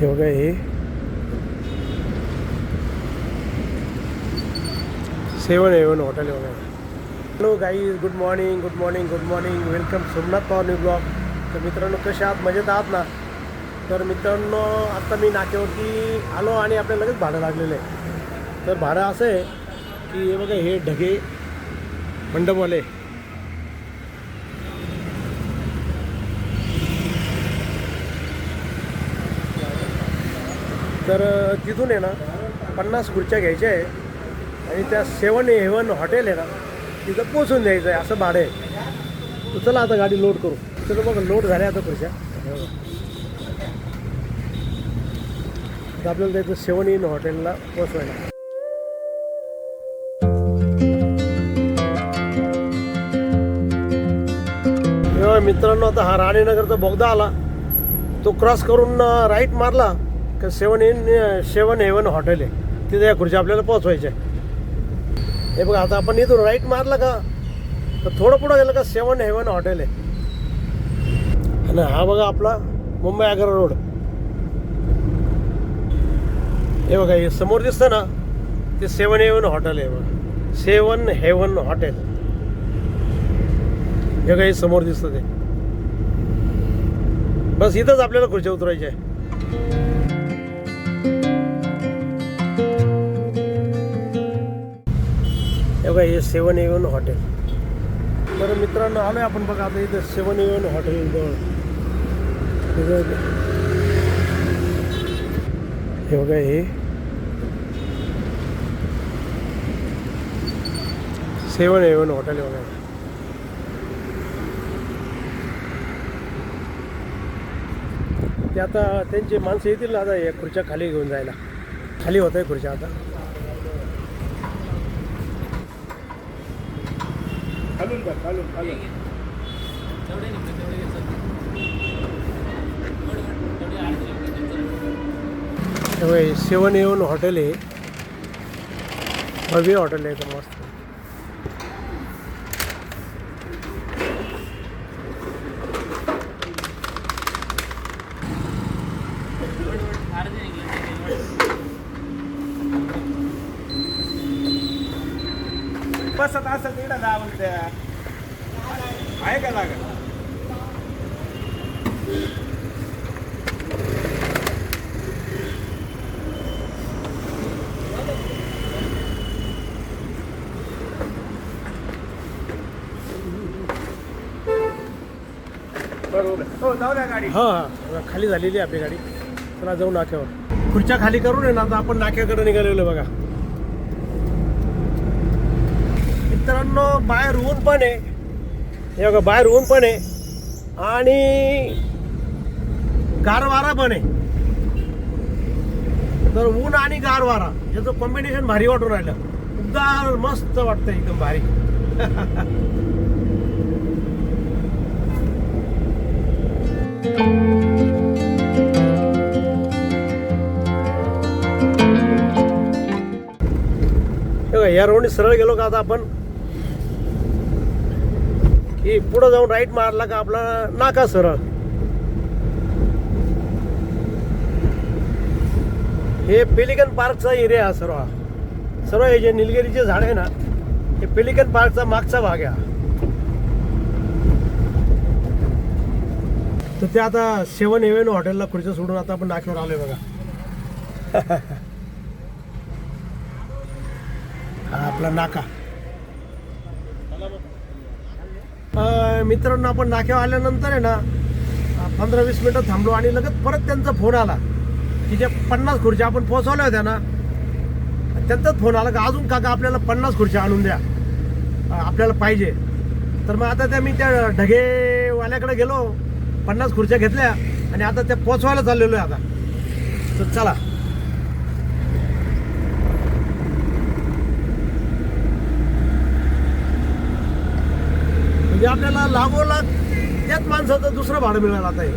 हे बघा हे सेवन एवन हॉटेल आहे बघा. Hello guy good morning good morning good morning welcome Somnath Pawar new blog तर मित्रांनो कसे आहात? मजेत आहात ना? तर मित्रांनो आत्ता मी नाक्यावरती आलो आणि आपल्याला लगेच भाडं लागलेलं आहे. तर भाडं असं आहे की हे बघा हे ढगे मंडपवाले तर तिथून आहे ना पन्नास खुर्च्या घ्यायच्या आहे. आणि त्या सेवन हेवन हॉटेल आहे ना तिथं पोचून द्यायचं आहे असं भाडं आहे. तर चला आता गाडी लोड करू. तर बघा लोड झाल्या आता खुर्च्या. आपल्याला जायचं सेवन इन हॉटेलला पोचवायला मित्रांनो आता हा राणीनगरचा बोगदा आला. तो क्रॉस करून राईट मारला. का seven in seven heaven hotel आहे. तिथे या खुर्च्या आपल्याला पोहोचवायच्या हे बघा आता आपण इथून राईट मारलं का? तर थोडं पुढं गेलं का सेवन हेवन हॉटेल आहे. आणि हा बघा आपला मुंबई आग्रा रोड. हे बघा हे समोर दिसतं ना ते सेवन हेवन हॉटेल आहे बघा. Seven heaven hotel. हे बघा हे समोर दिसतं ते. बस इथंच आपल्याला खुर्च्या उतरायच्या आहे बघा हे सेवन एवन हॉटेल. तर मित्रांनो आलोय आपण बघा आता इथं सेवन एवन हॉटेल जवळ. हे बघा. हे. सेवन एवन हॉटेल बघा. ते आता त्यांचे माणसं येतील ना आता या खुर्च्या खाली घेऊन जायला. खाली होत आहे खुर्च्या आता. खालून कर खालून खालून. सेवन एवन हॉटेल आहे. भव्य हॉटेल आहे एकदम मस्त. काय का बरोबर हो जाऊ द्या गाडी. हां हां. खाली झालेली आहे आपली गाडी. चला जाऊ नाक्यावर. खुर्च्या खाली करून आहे ना आता आपण नाक्याकडे निघालेलो बघा. मित्रांनो बाहेर ऊन पण आहे. हे बघा बाहेर ऊन पण आहे. आणि गारवारा पण आहे. तर ऊन आणि गारवारा याचं कॉम्बिनेशन भारी वाटून राहिलं. उद्गार मस्त वाटतं एकदम भारी. हे या रोडने सरळ गेलो का आता आपण? की पुढं जाऊन राईट मारला का आपला नाका सरळ हे पेलिकन पार्कचा एरिया हा सर्व. सर्व हे जे निलगिरीचे झाड आहे ना हे पेलिकन पार्कचा मागचा भाग आहे तर ते आता सेवन एव्हन हॉटेलला खुर्च्या सोडून आता आपण नाक्यावर आलोय बघा. हा आपला नाका. मित्रांनो आपण नाक्यावर आल्यानंतर आहे ना पंधरा वीस मिनटं थांबलो आणि लगेच परत त्यांचा फोन आला. की जे पन्नास खुर्च्या आपण पोहोचवल्या होत्या ना त्यांचाच फोन आला का अजून काका आपल्याला पन्नास खुर्च्या आणून द्या. आपल्याला पाहिजे. तर मग आता त्या मी त्या ढगेवाल्याकडे गेलो पन्नास खुर्च्या घेतल्या आणि आता त्या पोचवायला चाललेलो आहे आता. तर चला. म्हणजे आपल्याला लागोलाग त्याच माणसाचं दुसरं भाडं मिळालं आता हे.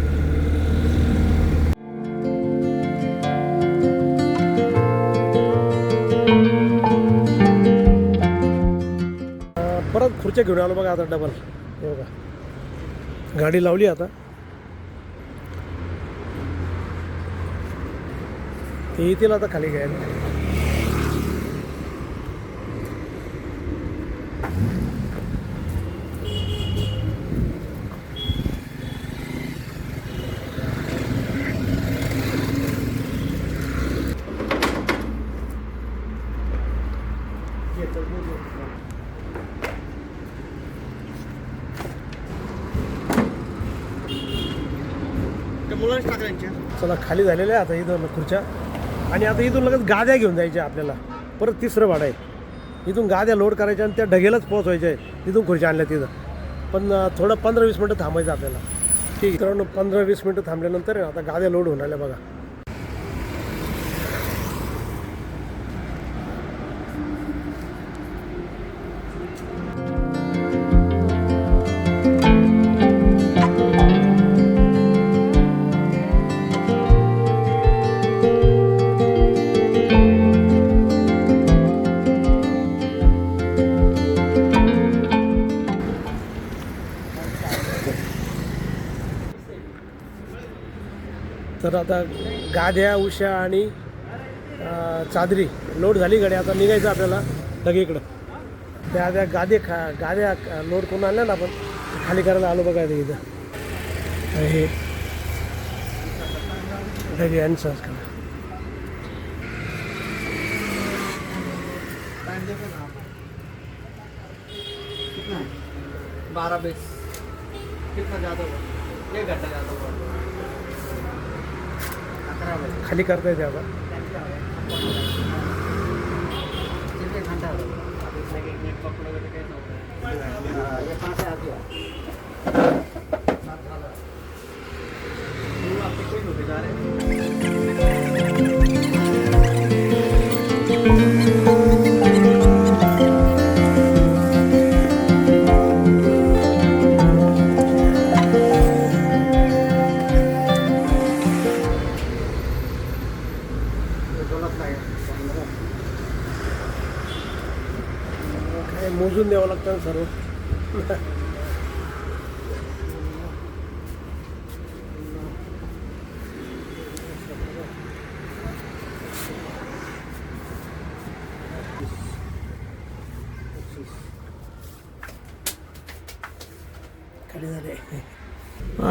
परत खुर्च्या घेऊन आलो बघा आता डबल हे बघा. गाडी लावली आता. ते येतील आता खाली घ्यायला. चला खाली झालेल्या आहे आता इथं खुर्च्या. आणि आता इथून लगेच गाद्या घेऊन जायच्या आपल्याला. परत तिसरं भाडं आहे. इथून गाद्या लोड करायच्या आणि त्या ढगेलाच पोहोचवायच्या आहे तिथून खुर्च्या आणल्या तिथं. पण थोडं पंधरा वीस मिनटं थांबायचं आपल्याला. ठीक आहे. पंधरा वीस मिनटं थांबल्यानंतर आता गाद्या लोड होऊन आल्या बघा. आता गाद्या उशा आणि चादरी लोड झाली गाडी. आता निघायचं आपल्याला ढगेकडं त्या त्या गादे खा गाद्या लोड करून आणल्या ना आपण खाली करायला आलो बघायला इथं. हे ढगे आणि संस्कार बारा बेस। कितना ज़्यादा हुआ? एक घंटा ज़्यादा हुआ। खाली करता येते आता. एक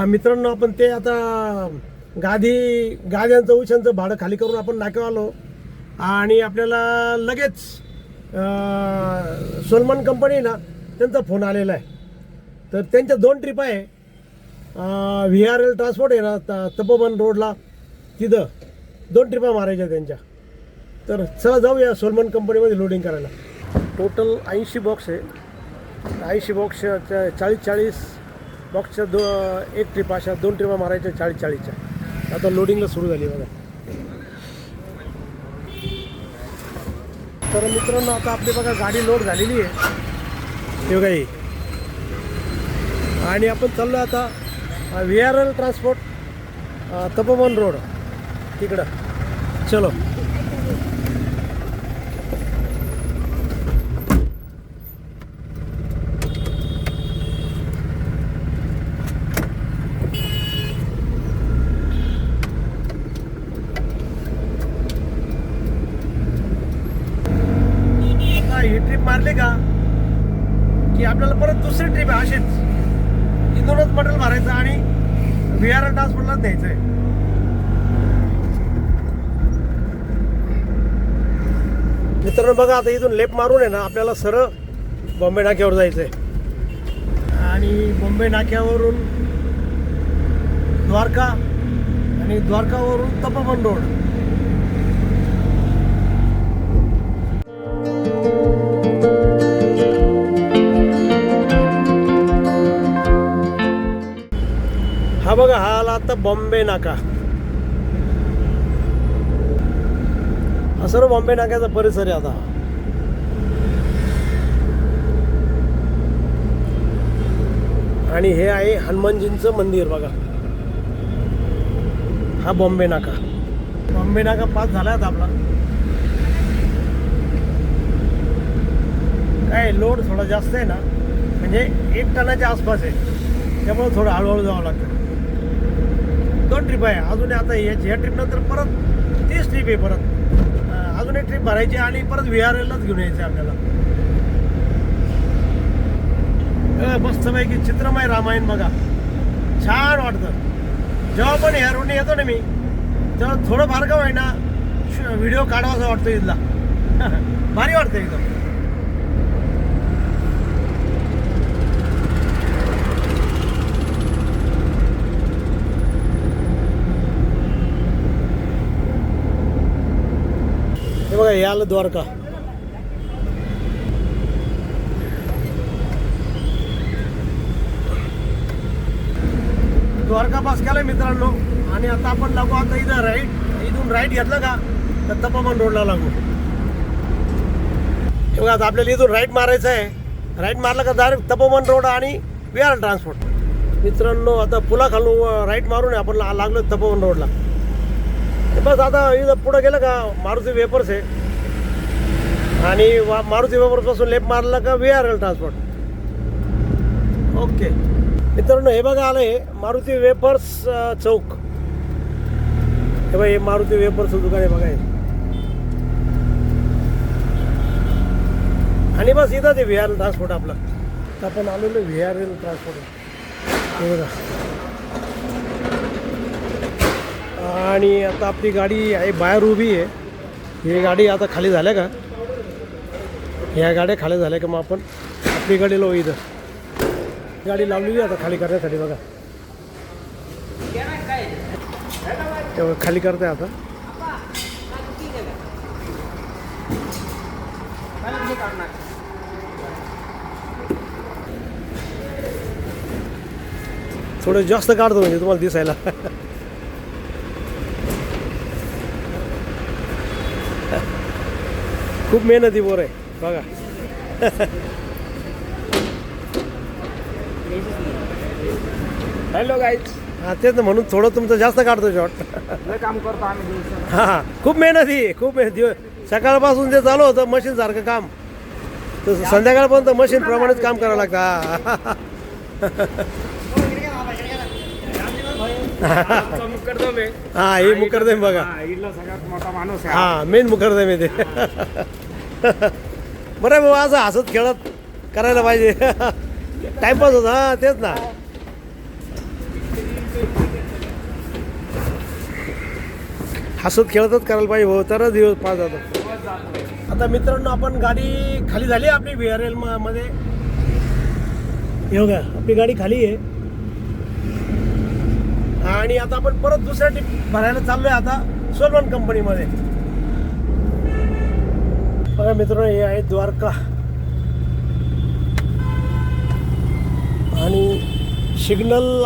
मित्रांनो आपण ते आता गादी गाद्यांचं उशांचं भाडं खाली करून आपण नाक्यावर आलो. आणि आपल्याला लगेच सलमान सोलमन कंपनी ना त्यांचा फोन आलेला आहे. तर त्यांच्या दोन ट्रिप आहे. व्ही आर एल ट्रान्सपोर्ट आहे ना त- तपोवन रोडला तिथं दोन ट्रिपा मारायच्या त्यांच्या. तर चला जाऊया सोलमन कंपनीमध्ये लोडिंग करायला. टोटल ऐंशी बॉक्स आहे. ऐंशी बॉक्स चाळीस चाळीस बॉक्सच्या दो एक ट्रिप अशा दोन ट्रिपा मारायच्या चाळीस चाळीसच्या. आता लोडिंगला सुरू झाली बघा. तर मित्रांनो आता आपली बघा गाडी लोड झालेली आहे. ते काही आणि आपण चाललो आता V R L transport Tapovan road तिकडं. चलो आता ही ट्रिप मारली का की आपल्याला परत दुसरी ट्रिप आहे अशीच इथूनच मटेरियल भरायचं आणि व्ही ट्रान्सपोर्टलाच द्यायचं आहे मित्रांनो बघा आता इथून लेप मारून आहे ना आपल्याला सरळ बॉम्बे नाक्यावर जायचं आहे आणि बॉम्बे नाक्यावरून द्वारका आणि द्वारकावरून तपोवन रोड. हा बघा हा आता बॉम्बे नाका. हा सर्व बॉम्बे नाक्याचा परिसर आहे आता. आणि हे आहे हनुमानजींचं मंदिर बघा. हा बॉम्बे नाका. बॉम्बे नाका पास झाला आता आपला. काय लोड थोडा जास्त आहे ना म्हणजे एक टनाच्या आसपास आहे. त्यामुळे थोडं हळूहळू जावं लागतं. दोन ट्रिप आहे. अजून आता याची ह्या ट्रिप नंतर परत तीच ट्रिप आहे परत. अजून एक ट्रिप भरायची आणि परत व्ही आर एललाच घेऊन यायचं आपल्याला. मस्तपैकी चित्रमय रामायण बघा. छान वाटतं. जेव्हा पण ह्या येतो ना मी तेव्हा थोडं फार का होईना व्हिडिओ काढावासा वाटतो इथला. भारी वाटतं एकदम. बघा हे आलं द्वारका. द्वारका पास केलाय मित्रांनो. आणि आता आपण लागू आता इथं राईट इथून राईट घेतलं का? तर तपोवन रोडला लागू. हे बघा आता आपल्याला इथून राईट मारायचं आहे. राईट मारलं का डायरेक्ट तपोवन रोड आणि वी आर ट्रान्सपोर्ट मित्रांनो आता पुला खालून राईट मारून आपण लागलो तपोवन रोडला बस आता इथं पुढं गेलं का? मारुती वेपर्स आहे. आणि वा- मारुती वेपर्सपासून लेप लेफ्ट मारला का V R L transport okay मित्रांनो हे बघा आलं हे मारुती वेपर्स चौक. हे बघा हे मारुती वेपर्सचं दुकान आहे बघा हे. आणि बस इथं ते व्ही आर एल ट्रान्सपोर्ट आपलं. तर आपण आलेलो व्ही आर एल ट्रान्सपोर्ट हे बघा. आणि आता आपली गाडी आहे बाहेर उभी आहे. ही गाडी आता खाली झाल्या का? ह्या गाड्या खाली झाल्या का मग आपण आपली गाडी लावू इथं. गाडी लावलेली आता खाली करण्यासाठी बघा. तेव्हा खाली करते आता. थोडं जास्त काढतो म्हणजे तुम्हाला दिसायला. खूप मेहनती बोर आहे बघा. हॅलो गाईज हा तेच ना म्हणून थोडं तुमचं जास्त काढतो शॉट काम करतो आम्ही. हा हा. खूप मेहनती आहे, खूप मेहनती. सकाळपासून जे चालू होतं मशीन सारखं काम. तर संध्याकाळपर्यंत मशीन प्रमाणेच काम करावं लागतं. हा. आमचा मुकरदम. आहे. हा हे मुकरदम बघा. हा, इथला सगळ्यात मोठा माणूस आहे हा मेन मुकरदम आहे ते. बरं आहे बाबा असं हसत खेळत करायला पाहिजे. टाइमपास होता हा तेच ना. हसत खेळतच करायला पाहिजे हो तरच दिवस पास जातो आता मित्रांनो आपण गाडी खाली झाली आपली व्ही आर एलमध्ये. हे बघा आपली गाडी खाली आहे. आणि आता आपण परत दुसऱ्या टिप भरायला चाललोय आता सोलवन कंपनीमध्ये. बघा मित्रांनो हे आहे द्वारका. आणि सिग्नल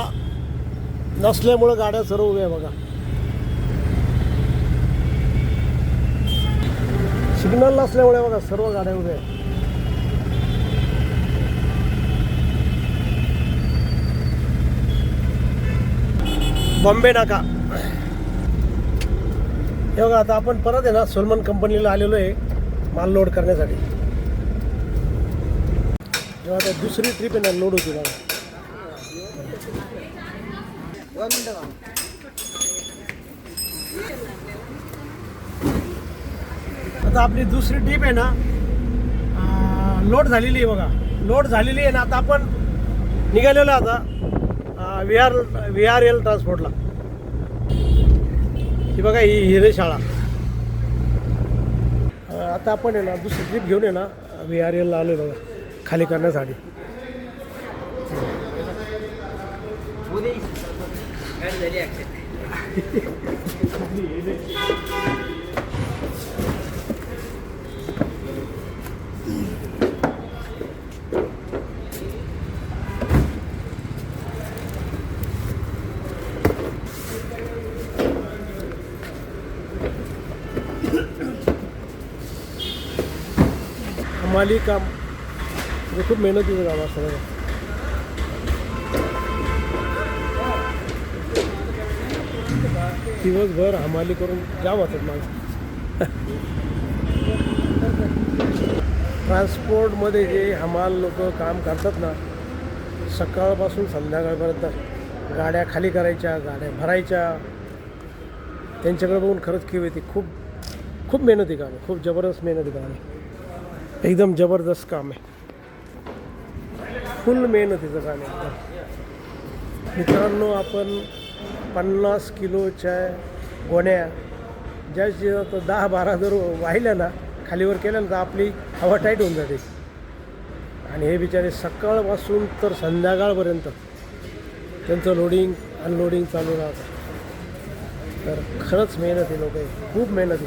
नसल्यामुळं गाड्या सर्व उभ्या बघा. सिग्नल नसल्यामुळे बघा सर्व गाड्या उभ्या बॉम्बे नाका. हे बघा आता आपण परत आहे ना सोलमन कंपनीला आलेलो आहे माल लोड करण्यासाठी. जेव्हा आता दुसरी ट्रिप आहे ना लोड होती बघा. आता आपली दुसरी ट्रिप आहे ना लोड झालेली आहे बघा. लोड झालेली आहे ना आता आपण निघालेलो आता. V R V R L ट्रान्सपोर्टला. ही बघा ही हिरे शाळा. आता आपण आहे ना दुसरी ट्रीप घेऊन आहे ना व्ही आर एलला आलो बघा खाली करण्यासाठी उद्या ये. गाडी झाली accident. हमाली काम म्हणजे खूप मेहनतीचं काम असतं बघा दिवसभर हमाली करून जाम होतात माणसं. ट्रान्सपोर्टमध्ये जे हमाल लोक काम करतात ना सकाळपासून संध्याकाळपर्यंत गाड्या खाली करायच्या गाड्या भरायच्या. त्यांच्याकडे बघून खरंच किव येते खूप खूप मेहनती काम खूप जबरदस्त मेहनती काम. आहे एकदम जबरदस्त काम आहे. फुल मेहनतीचं काम आहे एकदम. मित्रांनो आपण पन्नास किलोच्या गोण्या ज्या दहा बारा जर वाहिल्या ना खालीवर केल्या ना तर आपली हवा टाईट होऊन जाते. आणि हे बिचारे सकाळपासून तर संध्याकाळपर्यंत त्यांचं लोडिंग अनलोडिंग चालू राहतं. तर खरंच मेहनती लोक. आहे खूप आहे.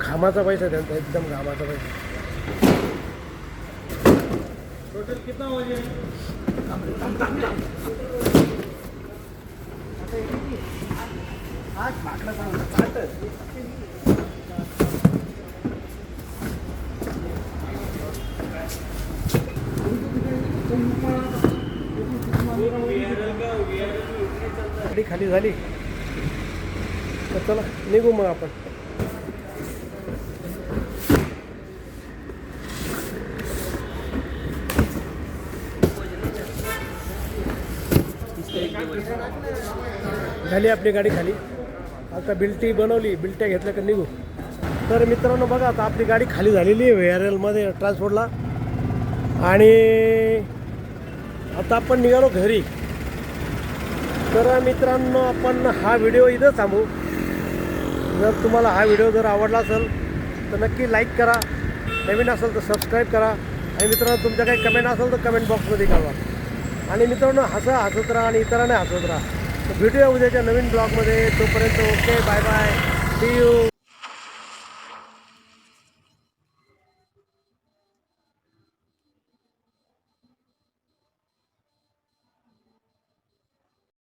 घामाचा पैसा त्यांचा एकदम घामाचा पैसा गाडी खाली झाली. तर चला निघू मग आपण. झाली आपली गाडी खाली. आता बिल्टी बनवली बिल्ट्या घेतल्या का निघू? तर मित्रांनो बघा आता आपली गाडी खाली झालेली आहे व्ही आर एलमध्ये ट्रान्सपोर्टला. आणि आता आपण निघालो घरी. तर मित्रांनो आपण हा व्हिडिओ इथं थांबू. जर तुम्हाला हा व्हिडिओ जर आवडला असेल तर नक्की लाईक करा. नवीन असेल तर सबस्क्राईब करा. आणि मित्रांनो तुमच्या काही कमेंट असेल तर कमेंट बॉक्समध्ये कळवा. आणि मित्रांनो हसा हसत राहा आणि इतरांना हसत राहा. भेटूया उद्याच्या नवीन ब्लॉगमध्ये. तोपर्यंत okay bye bye see you